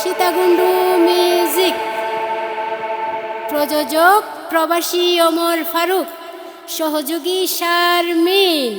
Sitakunda music প্রযোজক প্রবাসী অমর ফারুক সহযোগী শারমিন।